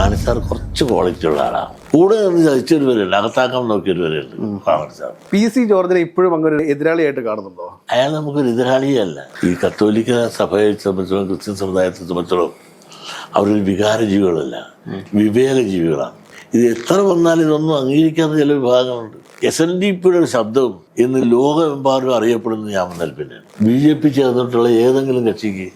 മാനസാർ കുറച്ച് ക്വാളിറ്റി ഉള്ള ആളാണ്. കൂടെ നിന്ന് ചതിച്ചൊരു വരെയുണ്ട് അകത്താക്കാൻ നോക്കിയൊരു വരെയുണ്ട് മാനസാർ പി സി ജോർജിനെ ഇപ്പോഴും അങ്ങനെ ഒരു എതിരാളിയായിട്ട് കാണുന്നുണ്ടോ? അയാൾ നമുക്കൊരു എതിരാളിയല്ല. ഈ കത്തോലിക്ക സഭയെ സംബന്ധിച്ചോളം ക്രിസ്ത്യൻ സമുദായത്തെ സംബന്ധിച്ചോളം അവരൊരു വികാര ജീവികളല്ല വിവേക ജീവികളാണ് ഇത് എത്ര വന്നാലും ഇതൊന്നും അംഗീകരിക്കാത്ത ചില വിഭാഗങ്ങളുണ്ട്. എസ് എൻ ഡി പിയുടെ ഒരു ശബ്ദവും ഇന്ന് ലോകമെമ്പാടും അറിയപ്പെടുന്ന ഞാൻ നൽപ്പിന് ബി ജെ പി ചേർന്നിട്ടുള്ള ഏതെങ്കിലും കക്ഷിക്ക്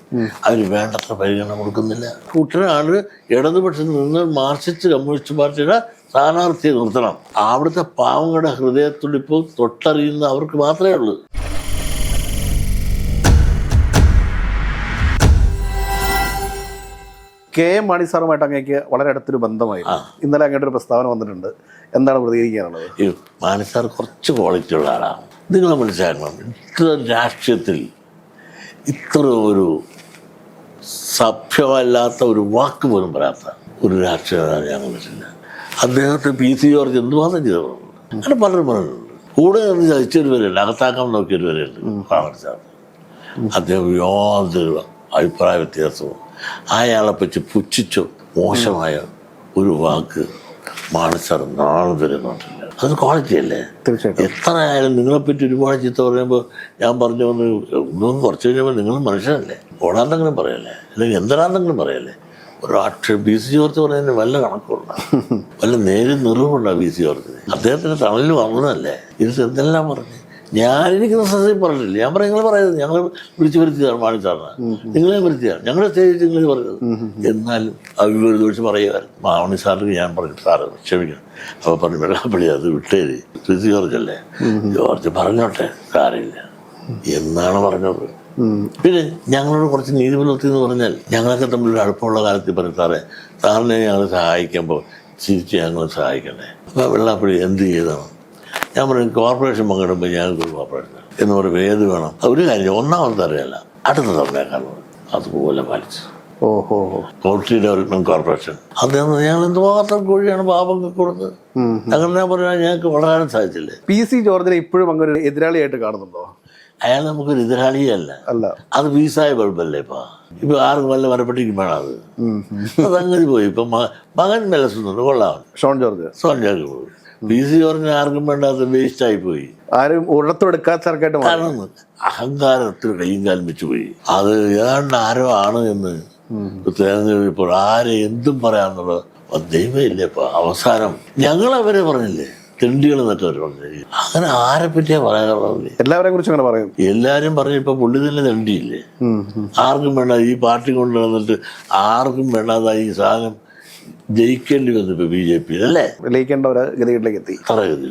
അവർ വേണ്ടത്ര പരിഗണന കൊടുക്കുന്നില്ല. കുട്ടനാട് ഇടതുപക്ഷത്ത് നിന്ന് മാർക്സിസ്റ്റ് കമ്മ്യൂണിസ്റ്റ് പാർട്ടിയുടെ സ്ഥാനാർത്ഥിയെ നിർത്തണം. അവിടുത്തെ പാവങ്ങളുടെ ഹൃദയത്തുള്ളിപ്പോൾ തൊട്ടറിയുന്ന അവർക്ക് മാത്രമേ ഉള്ളൂ. കെ എം മാണി സാറുമായിട്ട് അങ്ങേക്ക് വളരെ അടുത്തൊരു ബന്ധമായിരുന്നു ഇന്നലെ അങ്ങോട്ട് ഒരു പ്രസ്താവന വന്നിട്ടുണ്ട്. എന്താണ് പ്രതികരിക്കാനുള്ളത്? ഈ സാർ കുറച്ച് ക്വാളിറ്റി ഉള്ള ആളാണ്. നിങ്ങൾ മനസ്സിലാക്കണം ഇത്ര രാഷ്ട്രീയത്തിൽ ഇത്ര ഒരു സഭ്യമല്ലാത്ത ഒരു വാക്ക് പോലും പറയാത്ത ഒരു രാഷ്ട്രീയ നേതാവിനെ ഞാൻ കണ്ടിട്ടില്ല. അദ്ദേഹത്തെ പി. സി. ജോർജ് എന്തുമാത്രം ചെയ്തിട്ടുണ്ട്? അങ്ങനെ പലരും പറഞ്ഞിട്ടുണ്ട്. കൂടെ നിന്ന് ചതിച്ചൊരു വരെയുണ്ട്. അകത്താക്കാൻ നോക്കിയൊരു വരെയുണ്ട്. കോൺഗ്രസ് അദ്ദേഹം യാതൊരു അഭിപ്രായ വ്യത്യാസവും അയാളെ പറ്റി പുച്ഛിച്ചോ മോശമായ ഒരു വാക്ക് മാനസർ നാളെ തരുന്നുണ്ട് അത് ക്വാളിറ്റി അല്ലേ? തീർച്ചയായിട്ടും. എത്ര ആയാലും നിങ്ങളെപ്പറ്റി ഒരുപാട് ചീത്ത പറയുമ്പോൾ ഞാൻ പറഞ്ഞു വന്ന് ഒന്നും കുറച്ച് കഴിഞ്ഞപ്പോൾ നിങ്ങൾ മനുഷ്യനല്ലേ ഓടാന്തെങ്കിലും പറയല്ലേ? അല്ലെങ്കിൽ എന്തിനാന്തെങ്കിലും പറയല്ലേ? ഒരു അക്ഷരം ബി സി ജോർജ് പറയുന്നതിന് വല്ല കണക്കുണ്ട വല്ല നേരും നിറവുണ്ടോ ബി സി ജോർജിന്? അദ്ദേഹത്തിന് തണലിൽ വന്നതല്ലേ ഇത് എന്തെല്ലാം പറഞ്ഞു? ഞാൻ എനിക്ക് സത്യം പറഞ്ഞില്ല ഞാൻ പറയും നിങ്ങൾ പറയുന്നത് ഞങ്ങൾ വിളിച്ചു വരുത്തിയതാണ് മാണി സാറിന്. നിങ്ങളെ വരുത്തിയാണ് ഞങ്ങളുടെ സ്റ്റേജിൽ നിങ്ങൾ പറയുന്നത് എന്നാലും അവരൊരു ദിവസം പറയുമായിരുന്നു മാണി സാറിന് ഞാൻ പറഞ്ഞു സാറ് ക്ഷമിക്കണം. അപ്പോൾ പറഞ്ഞു വെള്ളാപ്പള്ളി അത് വിട്ടേരി. ബി ജോർജല്ലേ ജോർജ് പറഞ്ഞോട്ടെ സാറില്ല എന്നാണ് പറഞ്ഞത്. പിന്നെ ഞങ്ങളോട് കുറച്ച് നീതി പുലർത്തി എന്ന് പറഞ്ഞാൽ ഞങ്ങളൊക്കെ തമ്മിൽ അടുപ്പമുള്ള കാലത്ത് പറയും സാറേ സാറിനെ ഞങ്ങൾ സഹായിക്കുമ്പോൾ ചിരിച്ച് ഞങ്ങൾ സഹായിക്കണേ അപ്പോൾ വെള്ളാപ്പള്ളി എന്ത് ചെയ്തതാണ് ഞാൻ പറയും കോർപ്പറേഷൻ പങ്കിടുമ്പോൾ ഞങ്ങൾക്ക് കോർപ്പറേഷൻ എന്ന് പറയുമ്പോൾ ഏത് വേണം. ഒരു കാര്യം ഒന്നാമത്തെ അറിയില്ല. അടുത്ത തന്നേക്കാളും അതുപോലെ പാലിച്ചു. ഓഹോ. Council development corporation. അദ്ദേഹം ഞങ്ങൾ എന്തുമാത്രം കോഴിയാണ് പാപം കൊടുത്തത് അങ്ങനെ ഞാൻ പറഞ്ഞാൽ ഞങ്ങൾക്ക് വളരാൻ സാധിച്ചില്ലേ? പി സി ജോർജിനെ ഇപ്പോഴും അങ്ങനെ ഒരു എതിരാളിയായിട്ട് കാണുന്നുണ്ടോ? അയാൾ നമുക്കൊരു എതിരാളിയല്ല. അല്ല. അത് വീസായ ബൾബല്ലേ ഇപ്പൊ? ഇപ്പൊ ആർക്കും വല്ല മരപ്പെട്ടിക്കും വേണം അത്. അതങ്ങനെ പോയി. ഇപ്പൊ മകൻ മെലസുന്നുണ്ട് കൊള്ളാം. ഷോൺ ജോർജ്. സോണിയാക്ക് പോയി. പി സി പറഞ്ഞ ആർക്കും വേണ്ടാത്ത വേസ്റ്റ് ആയി പോയി. ആരും ഉടത്തെടുക്കാത്ത ആൾക്കായിട്ട് മാറി. കാരണം അഹങ്കാരത്തിൽ കയ്യും കാലം വെച്ച് പോയി. അത് ഏതാണ്ട് ആരോ ആണ് എന്ന് തെരഞ്ഞെടുപ്പോൾ ആരെ എന്തും പറയാന്നുള്ളത് ദൈവമില്ലേ ഇപ്പൊ അവസാനം ഞങ്ങൾ അവരെ പറഞ്ഞില്ലേ? തെണ്ടികൾ എന്നൊക്കെ അവർ പറഞ്ഞു അങ്ങനെ ആരെ പറ്റിയാ പറയാനുള്ളത് എല്ലാവരെ കുറിച്ച് അങ്ങനെ പറയും. എല്ലാരും പറഞ്ഞു ഇപ്പൊ പുള്ളി തന്നെ തെണ്ടിയില്ലേ. ആർക്കും വേണ്ട ഈ പാർട്ടി കൊണ്ടുവന്നിട്ട് ആർക്കും വേണ്ടാതായി ഈ സാധനം ജയിക്കേണ്ടി വന്നു ബി ജെ പി അല്ലേ? ഒരു ഗതിയിലേക്ക് എത്തി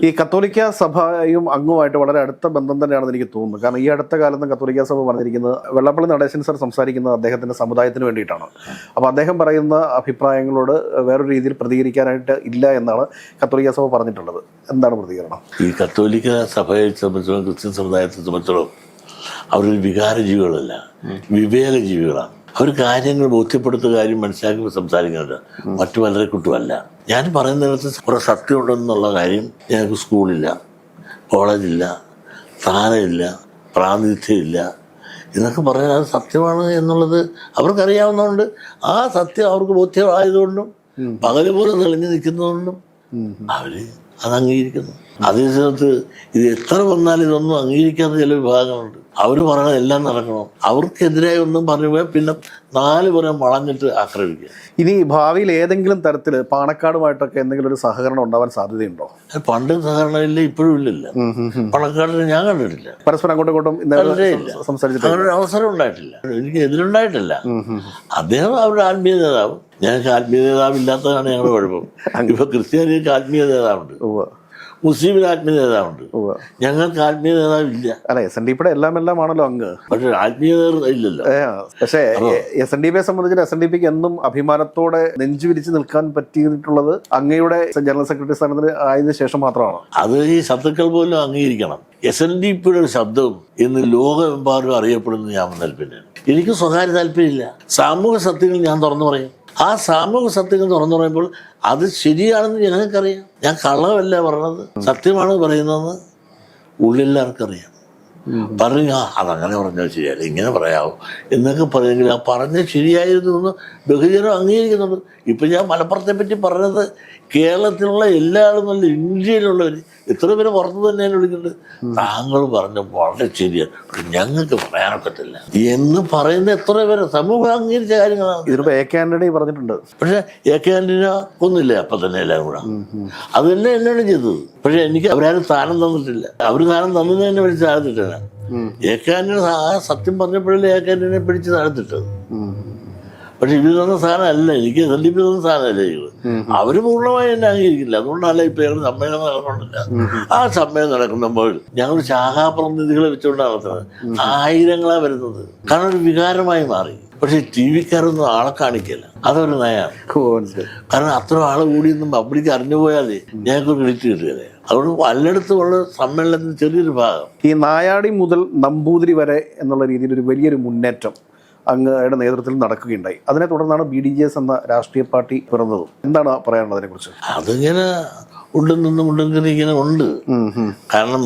ഈ കത്തോലിക്ക സഭയും അങ്ങുമായിട്ട് വളരെ അടുത്ത ബന്ധം തന്നെയാണെന്ന് എനിക്ക് തോന്നുന്നു. കാരണം ഈ അടുത്ത കാലത്ത് കത്തോലിക്ക സഭ പറഞ്ഞിരിക്കുന്നത് വെള്ളപ്പള്ളി നടേശൻ സർ സംസാരിക്കുന്നത് അദ്ദേഹത്തിന്റെ സമുദായത്തിന് വേണ്ടിയിട്ടാണ്. അപ്പോൾ അദ്ദേഹം പറയുന്ന അഭിപ്രായങ്ങളോട് വേറൊരു രീതിയിൽ പ്രതികരിക്കാനായിട്ട് ഇല്ല എന്നാണ് കത്തോലിക്ക സഭ പറഞ്ഞിട്ടുള്ളത്. എന്താണ് പ്രതികരണം? ഈ കത്തോലിക്ക സഭയെ സംബന്ധിച്ചോളം ക്രിസ്ത്യൻ സമുദായത്തെ സംബന്ധിച്ചോളം അവരൊരു വികാര ജീവികളല്ല വിവേക ജീവികളാണ് അവർ കാര്യങ്ങൾ ബോധ്യപ്പെടുത്ത കാര്യം മനസ്സിലാക്കി സംസാരിക്കുന്നുണ്ട് മറ്റു പലരെ കുട്ടുമല്ല ഞാൻ പറയുന്നിടത്ത് കുറെ സത്യമുണ്ടെന്നുള്ള കാര്യം ഞങ്ങൾക്ക് സ്കൂളില്ല കോളേജില്ല സ്ഥാനമില്ല പ്രാതിനിധ്യമില്ല. എന്നൊക്കെ പറഞ്ഞാൽ അത് സത്യമാണ് എന്നുള്ളത് അവർക്കറിയാവുന്നതുകൊണ്ട് ആ സത്യം അവർക്ക് ബോധ്യമായതുകൊണ്ടും പകൽ പോലെ തെളിഞ്ഞു നിൽക്കുന്നതുകൊണ്ടും അവർ അത് അംഗീകരിക്കുന്നു. അതേ സമയത്ത് ഇത് എത്ര വന്നാലും ഇതൊന്നും അംഗീകരിക്കാത്ത ചില വിഭാഗങ്ങളുണ്ട്. അവർ പറയുന്നത് എല്ലാം നടക്കണം. അവർക്കെതിരായി ഒന്നും പറയുമ്പോൾ പിന്നെ നാല് പുറം വളഞ്ഞിട്ട് ആക്രമിക്കുക. ഇനി ഭാവിയിൽ ഏതെങ്കിലും തരത്തിൽ പാണക്കാടുമായിട്ടൊക്കെ എന്തെങ്കിലും ഒരു സഹകരണം ഉണ്ടാവാൻ സാധ്യതയുണ്ടോ? പണ്ട് സഹകരണം സഹകരണമില്ല ഇപ്പോഴും ഇല്ലല്ലോ. പണക്കാട്ടിന് ഞാൻ കണ്ടിട്ടില്ല. പരസ്പരം അങ്ങോട്ടും ഇങ്ങോട്ടും സംസാരിച്ചിട്ട് അങ്ങനെ ഒരു അവസരം ഉണ്ടായിട്ടില്ല. എനിക്ക് എതിരുണ്ടായിട്ടില്ല. അദ്ദേഹം അവരുടെ ആത്മീയ നേതാവ്. ഞങ്ങൾക്ക് ആത്മീയ നേതാവ് ഇല്ലാത്തതാണ് ഞങ്ങളുടെ കുഴപ്പം. ഇപ്പൊ ക്രിസ്ത്യാനിക്ക് ആത്മീയ നേതാവുണ്ട്. മുസ്ലിമിന് ആത്മീയ നേതാവുണ്ട്. ഞങ്ങൾക്ക് ആത്മീയ നേതാവ് ഇല്ല അല്ല എസ് എൻ ഡി പിയുടെ എല്ലാം എല്ലാം ആണല്ലോ അങ്ങ്. പക്ഷെ ആത്മീയ നേതാവില്ലല്ലോ ഇല്ലല്ലോ. പക്ഷേ എസ് എൻ ഡി പിയെ സംബന്ധിച്ച് എസ് എൻ ഡി പിക്ക് എന്നും അഭിമാനത്തോടെ നെഞ്ചു വിരിച്ച് നിൽക്കാൻ പറ്റിയിട്ടുള്ളത് അങ്ങയുടെ ജനറൽ സെക്രട്ടറി സ്ഥാനത്തിന് ആയതിനു ശേഷം മാത്രമാണ്. അത് ഈ ശത്രുക്കൾ പോലും അംഗീകരിക്കണം. എസ് എൻ ഡി പിയുടെ ഒരു ശബ്ദവും ഇന്ന് ലോകമെമ്പാടും അറിയപ്പെടുന്നത് ഞാൻ വന്നാൽ എനിക്ക് സ്വകാര്യ താല്പര്യമില്ല. സാമൂഹ്യ സത്യങ്ങൾ ഞാൻ തുറന്നു പറയും. ആ സാമൂഹ്യ സത്യങ്ങൾ തുറന്നു പറയുമ്പോൾ അത് ശരിയാണെന്ന് ഞങ്ങൾക്കറിയാം. ഞാൻ കള്ളമല്ല പറഞ്ഞത്. സത്യമാണ് പറയുന്നതെന്ന് ഉള്ളെല്ലാവർക്കും "ആ, അതങ്ങനെ പറഞ്ഞാൽ ശരിയല്ല ഇങ്ങനെ പറയാവോ. എന്നൊക്കെ പറഞ്ഞെങ്കിൽ ആ പറഞ്ഞ ശരിയായിരുന്നു എന്ന് ബഹുജനം അംഗീകരിക്കുന്നുണ്ട്. ഇപ്പം ഞാൻ മലപ്പുറത്തെ പറ്റി പറഞ്ഞത് കേരളത്തിലുള്ള എല്ലാ ആളും നല്ല ഇന്ത്യയിലുള്ളവർ എത്ര പേര് പുറത്ത് തന്നെ വിളിക്കുന്നത്? താങ്കൾ പറഞ്ഞ വളരെ ശരിയാണ് ഞങ്ങൾക്ക് പറയാനൊക്കത്തില്ല. എന്ന് പറയുന്ന എത്ര പേര് സമൂഹം അംഗീകരിച്ച കാര്യങ്ങളാണ്. ഇതിനിപ്പോ എ കെ ആന്റണി പറഞ്ഞിട്ടുണ്ട്. പക്ഷെ എ കെ ആന്റണി ഒന്നുമില്ല അപ്പം തന്നെ എല്ലാവരും കൂടെ. അത് തന്നെ എന്നാണ് ചെയ്തത്? പക്ഷെ എനിക്ക് അവരാരും സ്ഥാനം തന്നിട്ടില്ല. അവർ സ്ഥാനം തന്നതിന് തന്നെ പിടിച്ച് താഴ്ത്തിട്ടാണ് എ കെ ആന്റണി ആ സത്യം പറഞ്ഞപ്പോഴല്ലേ എ പിടിച്ച് താഴ്ത്തിട്ടത് പക്ഷെ ഇവർ തന്ന സാധനമല്ല എനിക്ക് എസ് എൻ ഡി പി തന്ന സാധനമല്ല ഇത് അവർ പൂർണമായി എന്നെ അംഗീകരിക്കില്ല. അതുകൊണ്ടല്ല ഇപ്പൊ ഞങ്ങൾ സമ്മേളനം നടക്കുന്നില്ല ആ സമ്മേളനം നടക്കുമ്പോൾ ഞങ്ങൾ ശാഖാപ്രതിനിധികളെ വെച്ചുകൊണ്ടാണ് നടത്തുന്നത്. ആയിരങ്ങളാ വരുന്നത്. കാരണം ഒരു വികാരമായി മാറി. പക്ഷെ ടി വിക്കാരൊന്നും ആളെ കാണിക്കില്ല. അതൊരു നയാണ്. കാരണം അത്ര ആൾ കൂടിയൊന്നും പബ്ലിക് അറിഞ്ഞു പോയാലേ ഞങ്ങൾക്ക് ക്രെഡിറ്റ് കിട്ടുകയില്ല? അതുകൊണ്ട് പലയിടത്തുമുള്ള സമ്മേളനത്തിന് ചെറിയൊരു ഭാഗം. ഈ നായാടി മുതൽ നമ്പൂതിരി വരെ എന്നുള്ള രീതിയിൽ ഒരു വലിയൊരു മുന്നേറ്റം അങ്ങയുടെ നേതൃത്വത്തിൽ നടക്കുകയുണ്ടായി. അതിനെ തുടർന്നാണ് ബി ഡി ജെ എസ് എന്ന രാഷ്ട്രീയ പാർട്ടി പിറന്നത്. എന്താണ് പറയാനുള്ളത് അതിനെക്കുറിച്ച്? അതിങ്ങനെ ഉള്ളിൽ നിന്നും ഉണ്ടെങ്കിൽ ഇങ്ങനെ ഉണ്ട്. കാരണം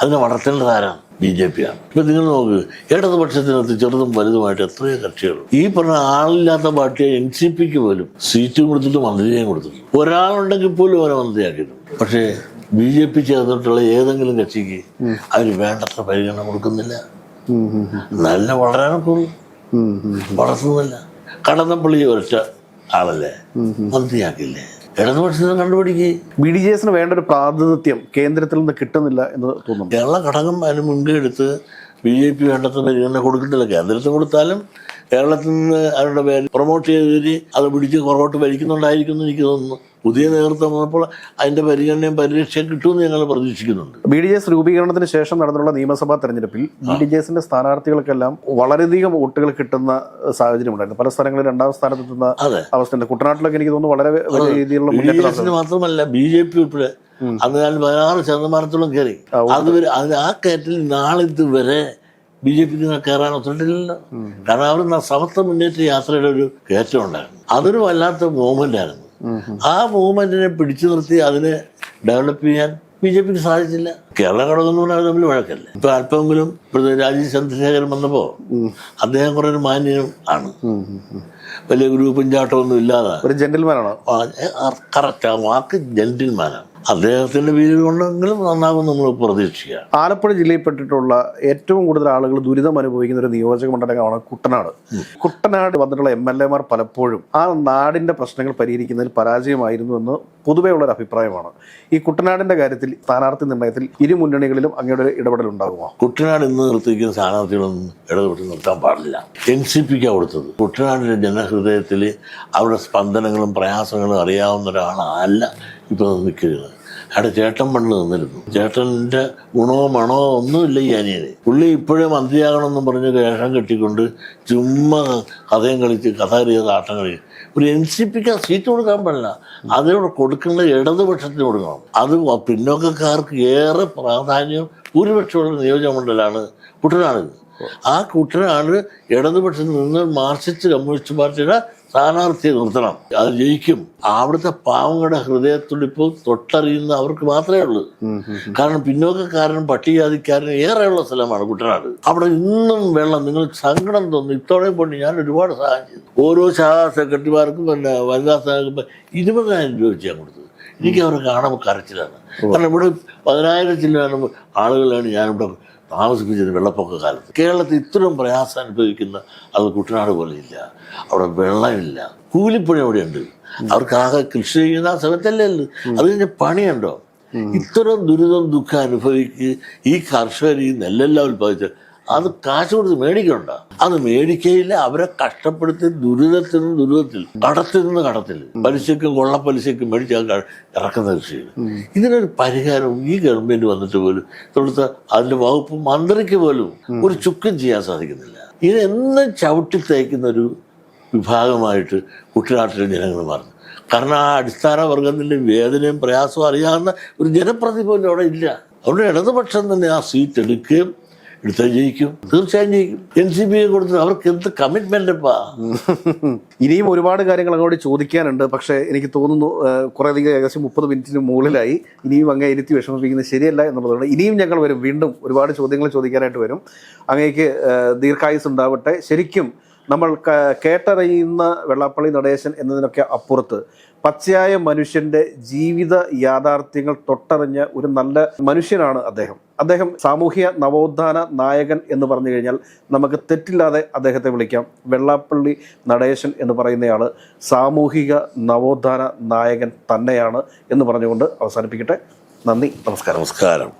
അതിനെ വളർത്തേണ്ടത് ആരാണ്? ബി ജെ പി ആണ്. ഇപ്പൊ നിങ്ങൾ നോക്ക് ഇടതുപക്ഷത്തിനകത്ത് ചെറുതും വലുതുമായിട്ട് എത്രയോ കക്ഷികളും ഈ പറഞ്ഞ ആളില്ലാത്ത പാർട്ടിയെ എൻ സി പിക്ക് പോലും സീറ്റും കൊടുത്തിട്ട് മന്ത്രിയെയും കൊടുത്തു ഒരാളുണ്ടെങ്കിൽ പോലും അവരെ മന്ത്രിയാക്കിയിട്ടുണ്ട്. പക്ഷേ ബി ജെ പി ചേർന്നിട്ടുള്ള ഏതെങ്കിലും കക്ഷിക്ക് അവർ വേണ്ടത്ര പരിഗണന കൊടുക്കുന്നില്ല. നല്ല വളരാനൊക്കെ ഉള്ളൂ വളർത്തുന്നില്ല കടന്നപ്പള്ളി ഒരൊറ്റ ആളല്ലേ? മന്ത്രിയാക്കില്ലേ ഇടതുപക്ഷത്തിന് കണ്ടുപിടിക്കുക ബി ഡി ജെ എസിന് വേണ്ട ഒരു പ്രാതിനിധ്യം കേന്ദ്രത്തിൽ നിന്ന് കിട്ടുന്നില്ല എന്ന് തോന്നുന്നു. കേരള ഘടകം അതിന് മുൻകൈ എടുത്ത് ബി ജെ പി വേണ്ടത്ര പരിഗണന കൊടുക്കുന്നില്ല കേന്ദ്രത്തിൽ കൊടുത്താലും കേരളത്തിൽ നിന്ന് അവരുടെ പേര് പ്രൊമോട്ട് ചെയ്ത് അത് പിടിച്ച് പുറകോട്ട് ഭരിക്കുന്നുണ്ടായിരിക്കും എന്ന് എനിക്ക് തോന്നുന്നു. പുതിയ നേതൃത്വം വന്നപ്പോൾ അതിന്റെ പരിഗണനയും പരിരക്ഷയും കിട്ടുമെന്ന് ഞങ്ങൾ പ്രതീക്ഷിക്കുന്നുണ്ട്. ബി ഡി എസ് രൂപീകരണത്തിന് ശേഷം നടന്നുള്ള നിയമസഭാ തെരഞ്ഞെടുപ്പിൽ ബി ഡി എസിന്റെ സ്ഥാനാർത്ഥികൾക്കെല്ലാം വളരെയധികം വോട്ടുകൾ കിട്ടുന്ന സാഹചര്യം ഉണ്ടായിരുന്നു പല സ്ഥലങ്ങളിൽ രണ്ടാം സ്ഥാനത്തെത്തുന്ന അവസ്ഥയുണ്ട്. കുട്ടനാട്ടിലൊക്കെ എനിക്ക് തോന്നുന്നു വളരെ വലിയ രീതിയിലുള്ള മുന്നേറ്റം മാത്രമല്ല ബി ജെ പി ഉൾപ്പെടെ അന്ന് ഞാൻ പതിനാറ് ശതമാനത്തോളം കയറി. അതുവരെ അതിന് ആ കയറ്റിൽ നാളിത് ഇതുവരെ ബി ജെ പിക്ക് കയറാൻ ഒത്തിട്ടില്ലല്ലോ. കാരണം അവർ സമത്വ മുന്നേറ്റ യാത്രയുടെ ഒരു കയറ്റം ഉണ്ടായിരുന്നു. അതൊരു വല്ലാത്ത മൂവ്മെന്റ് ആയിരുന്നു. ആ മൂവ്മെന്റിനെ പിടിച്ചു നിർത്തി അതിനെ ഡെവലപ്പ് ചെയ്യാൻ ബി ജെ പിക്ക് സാധിച്ചില്ല. കേരള ഘടകം എന്ന് പറഞ്ഞാൽ തമ്മിൽ വഴക്കല്ല. ഇപ്പൊ അല്പമെങ്കിലും ഇപ്പോഴത്തെ രാജീവ് ചന്ദ്രശേഖരൻ വന്നപ്പോ അദ്ദേഹം കുറെ ഒരു മാന്യനും ആണ്. വലിയ ഗ്രൂപ്പും ചാട്ടമൊന്നും ഇല്ലാതെ ഒരു ജെന്റിൽമാനാണോ കറക്റ്റ് ആ വാക്ക് ജെന്റിൽമാനാണ് അദ്ദേഹത്തിന്റെ പേര് കൊണ്ടെങ്കിലും നന്നാകും നമ്മൾ പ്രതീക്ഷിക്കുക ആലപ്പുഴ ജില്ലയിൽപ്പെട്ടിട്ടുള്ള ഏറ്റവും കൂടുതൽ ആളുകൾ ദുരിതം അനുഭവിക്കുന്ന ഒരു നിയോജക മണ്ഡലമാണ് കുട്ടനാട്. കുട്ടനാട് വന്നിട്ടുള്ള എം എൽ എമാർ പലപ്പോഴും ആ നാടിന്റെ പ്രശ്നങ്ങൾ പരിഹരിക്കുന്നതിൽ പരാജയമായിരുന്നു എന്ന് പൊതുവേ ഉള്ളൊരു അഭിപ്രായമാണ്. ഈ കുട്ടനാടിന്റെ കാര്യത്തിൽ സ്ഥാനാർത്ഥി നിർണയത്തിൽ ഇരു മുന്നണികളിലും അങ്ങയുടെ ഒരു ഇടപെടൽ ഉണ്ടാകുമോ? കുട്ടനാട് ഇന്ന് നിർത്തിക്കുന്ന സ്ഥാനാർത്ഥികളൊന്നും ഇടപെട്ട് നിർത്താൻ പാടില്ല. എൻ സി പിക്കാണ് കൊടുത്തത്. കുട്ടനാടിന്റെ ജനഹൃദയത്തിൽ അവരുടെ സ്പന്ദനങ്ങളും പ്രയാസങ്ങളും അറിയാവുന്ന ഒരാളല്ല ഇപ്പോൾ നിൽക്കുന്നത് അവിടെ ചേട്ടൻ പണ്ട് നിന്നിരുന്നു. ചേട്ടന്റെ ഗുണമോ മണമോ ഒന്നുമില്ല ഈ അനിയന്. പുള്ളി ഇപ്പോഴേ മന്ത്രിയാകണമെന്നും പറഞ്ഞ് വേഷം കെട്ടിക്കൊണ്ട് ചുമ്മാ കഥയും കളിച്ച് കഥ അറിയാതെ ആട്ടം കളി ഒരു എൻ സി പിക്ക് സീറ്റ് കൊടുക്കാൻ പാടില്ല അതിനോട് കൊടുക്കേണ്ട ഇടതുപക്ഷത്തിന് കൊടുക്കണം. അത് പിന്നോക്കക്കാർക്ക് ഏറെ പ്രാധാന്യം ഭൂരിപക്ഷമുള്ള നിയോജകമണ്ഡലമാണ് കുട്ടനാട്. ആ കുട്ടനാട് ഇടതുപക്ഷത്തിൽ നിന്ന് മാർക്സിസ്റ്റ് കമ്മ്യൂണിസ്റ്റ് പാർട്ടിയുടെ സ്ഥാനാർത്ഥിയെ നിർത്തണം. അത് ജയിക്കും. അവിടുത്തെ പാവങ്ങളുടെ ഹൃദയത്തുടിപ്പ് തൊട്ടറിയുന്ന അവർക്ക് മാത്രമേ ഉള്ളൂ. കാരണം പിന്നോക്കക്കാരനും പട്ടികജാതിക്കാരനും ഏറെയുള്ള സ്ഥലമാണ് കുട്ടനാട്. അവിടെ ഇന്നും വെള്ളം നിങ്ങൾ സങ്കടം തോന്നുന്നു ഇത്തോടെ കൊണ്ട് ഞാൻ ഒരുപാട് സഹായം ചെയ്തു. ഓരോ ശാഖാ സെക്രട്ടറിമാർക്കും പിന്നെ വനിതാ സഹായം ഇരുപതിനായിരം രൂപ വെച്ച് ഞാൻ കൊടുത്തത് എനിക്ക് അവരെ കാണുമ്പോൾ കരച്ചിലാണ്. കാരണം ഇവിടെ പതിനായിരം ചില്ലാണ് ആളുകളാണ് ഞാനിവിടെ താമസിപ്പിച്ചത് വെള്ളപ്പൊക്ക കാലത്ത്. കേരളത്തിൽ ഇത്രയും പ്രയാസം അനുഭവിക്കുന്ന അത് കുട്ടനാട് പോലെ ഇല്ല അവിടെ വെള്ളമില്ല. കൂലിപ്പണി അവിടെയുണ്ട്. അവർക്കാകെ കൃഷി ചെയ്യുന്ന ആ സമയത്തല്ലേ ഉള്ളൂ. അത് കഴിഞ്ഞ പണിയുണ്ടോ? ഇത്തരം ദുരിതം ദുഃഖം അനുഭവിക്കുക ഈ കർഷകർ ഈ നെല്ലെല്ലാം ഉൽപ്പാദിച്ച് അത് കാശ് കൊടുത്ത് മേടിക്കണ്ട അത് മേടിക്കയില്ല. അവരെ കഷ്ടപ്പെടുത്തി ദുരിതത്തിൽ നിന്ന് ദുരിതത്തിൽ കടത്തിൽ നിന്ന് കടത്തിൽ. പലിശക്കും കൊള്ളപ്പലിശക്കും മേടിച്ച് ഇറക്കുന്ന കൃഷിയിൽ. ഇതിനൊരു പരിഹാരം ഈ ഗവൺമെന്റ് വന്നിട്ട് പോലും ഇവിടുത്തെ അതിന്റെ വകുപ്പ് മന്ത്രിക്ക് പോലും ഒരു ചുക്കും ചെയ്യാൻ സാധിക്കുന്നില്ല. ഇതെന്നും ചവിട്ടി തേക്കുന്ന ഒരു വിഭാഗമായിട്ട് കുട്ടനാട്ടിലെ ജനങ്ങൾ മാറുന്നു. കാരണം ആ അടിസ്ഥാന വർഗത്തിന്റെ വേദനയും പ്രയാസവും അറിയാവുന്ന ഒരു ജനപ്രതി പോലും അവിടെ ഇല്ല. അവിടെ ഇടതുപക്ഷം തന്നെ ആ സീറ്റ് എടുക്കുകയും എടുത്താൽ ജയിക്കും. തീർച്ചയായും ജയിക്കും. എൻ സി ബി കൊടുത്ത് അവർക്ക് എന്ത് കമ്മിറ്റ്മെന്റ് ഇപ്പാ? ഇനിയും ഒരുപാട് കാര്യങ്ങൾ അങ്ങോട്ട് ചോദിക്കാനുണ്ട്. പക്ഷേ എനിക്ക് തോന്നുന്നു കുറെ അധികം ഏകദേശം മുപ്പത് മിനിറ്റിന് മുകളിലായി. ഇനിയും അങ്ങേ ഇരുത്തി വിഷമിപ്പിക്കുന്നത് ശരിയല്ല എന്നുള്ളതുകൊണ്ട് ഇനിയും ഞങ്ങൾ വരും. വീണ്ടും ഒരുപാട് ചോദ്യങ്ങൾ ചോദിക്കാനായിട്ട് വരും. അങ്ങേക്ക് ദീർഘായുസ് ഉണ്ടാവട്ടെ. ശരിക്കും നമ്മൾ കേട്ടറിയുന്ന വെള്ളാപ്പള്ളി നടേശൻ എന്നതിനൊക്കെ അപ്പുറത്ത് പച്ചയായ മനുഷ്യന്റെ ജീവിത യാഥാർത്ഥ്യങ്ങൾ തൊട്ടറിഞ്ഞ ഒരു നല്ല മനുഷ്യനാണ് അദ്ദേഹം. അദ്ദേഹം സാമൂഹ്യ നവോത്ഥാന നായകൻ എന്ന് പറഞ്ഞു കഴിഞ്ഞാൽ നമുക്ക് തെറ്റില്ലാതെ അദ്ദേഹത്തെ വിളിക്കാം. വെള്ളാപ്പള്ളി നടേശൻ എന്ന് പറയുന്നയാൾ സാമൂഹിക നവോത്ഥാന നായകൻ തന്നെയാണ് എന്ന് പറഞ്ഞുകൊണ്ട് അവസാനിപ്പിക്കട്ടെ. നന്ദി നമസ്കാരം. നമസ്കാരം.